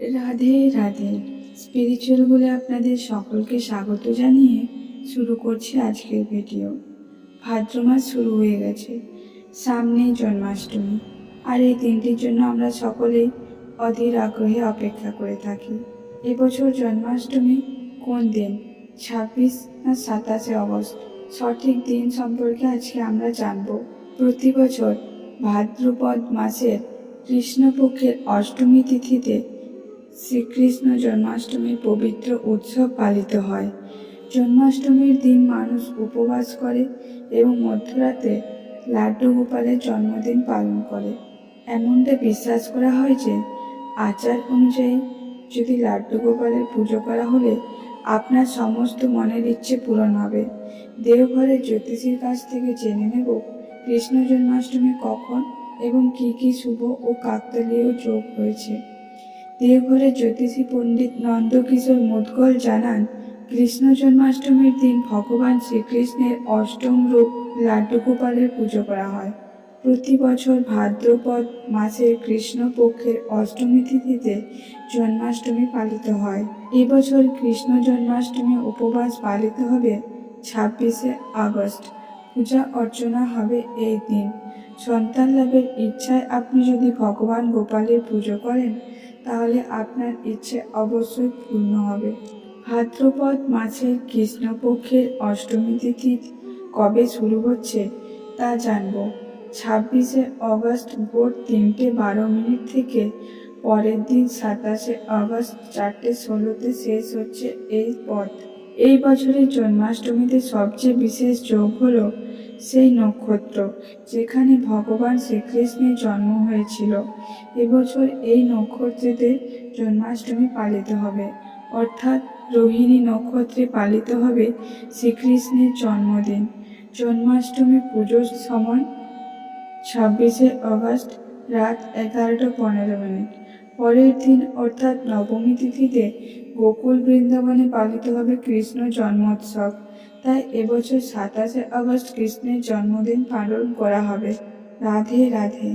Radhe Radhe. Spiritual বলে আপনাদের সকলকে স্বাগত জানিয়ে শুরু করছি আজকের ভিডিও ভাদ্র মাস শুরু হয়ে গেছে। সামনেই জন্মাষ্টমী। আর এই দিনটির জন্য আমরা সকলেই অধীর আগ্রহে অপেক্ষা করে থাকি। এবছর জন্মাষ্টমী কোন দিন? ছাব্বিশ না সাতাশে অগস্ট? সঠিক দিন সম্পর্কে আজকে আমরা জানব। প্রতি বছর ভাদ্রপদ মাসের কৃষ্ণপক্ষের অষ্টমী তিথিতে শ্রীকৃষ্ণ জন্মাষ্টমীর পবিত্র উৎসব পালিত হয়। জন্মাষ্টমীর দিন মানুষ উপবাস করে এবং মধ্যরাতে লাড্ডু গোপালের জন্মদিন পালন করে। এমনটা বিশ্বাস করা হয় যে, আচার অনুযায়ী যদি লাড্ডু গোপালের পুজো করা হলে আপনার সমস্ত মনের ইচ্ছে পূরণ হবে। দেওঘরের জ্যোতিষীর কাছ থেকে জেনে নেব, কৃষ্ণ জন্মাষ্টমী কখন এবং কি কি শুভ ও কাকতালীয় যোগ রয়েছে। দেওঘরের জ্যোতিষী পণ্ডিত নন্দকিশোর মুদগল জানান, কৃষ্ণ জন্মাষ্টমীর দিন ভগবান শ্রীকৃষ্ণের অষ্টম রূপ লাড্ডু গোপালের পুজো করা হয়। প্রতি বছর ভাদ্রপদ মাসের কৃষ্ণপক্ষের অষ্টমী তিথিতে জন্মাষ্টমী পালিত হয়। এবছর কৃষ্ণ জন্মাষ্টমী উপবাস পালিত হবে ছাব্বিশে আগস্ট। পূজা অর্চনা হবে এই দিন। সন্তান লাভের ইচ্ছায় আপনি যদি ভগবান গোপালের পুজো করেন তাহলে আপনার ইচ্ছে অবশ্যই পূর্ণ হবে। ভাদ্রপদ মাসের কৃষ্ণপক্ষের অষ্টমী তিথি কবে শুরু হচ্ছে তা জানব। ছাব্বিশে অগস্ট ভোর তিনটে বারো মিনিট থেকে পরের দিন সাতাশে আগস্ট চারটে ষোলোতে শেষ হচ্ছে এই পথ এই বছরের জন্মাষ্টমীতে সবচেয়ে বিশেষ যোগ হলো সেই নক্ষত্র, যেখানে ভগবান শ্রীকৃষ্ণের জন্ম হয়েছিল। এবছর এই নক্ষত্রেতে জন্মাষ্টমী পালিত হবে। অর্থাৎ রোহিণী নক্ষত্রে পালিত হবে শ্রীকৃষ্ণের জন্মদিন। জন্মাষ্টমী পুজোর সময় ছাব্বিশে আগস্ট রাত এগারোটা পনেরো মিনিট। পরের দিন অর্থাৎ নবমী তিথিতে গোকুল বৃন্দাবনে পালিত হবে কৃষ্ণ জন্মোৎসব। তাই এবছর সাতাশে আগস্ট কৃষ্ণের জন্মদিন পালন করা হবে। রাধে রাধে।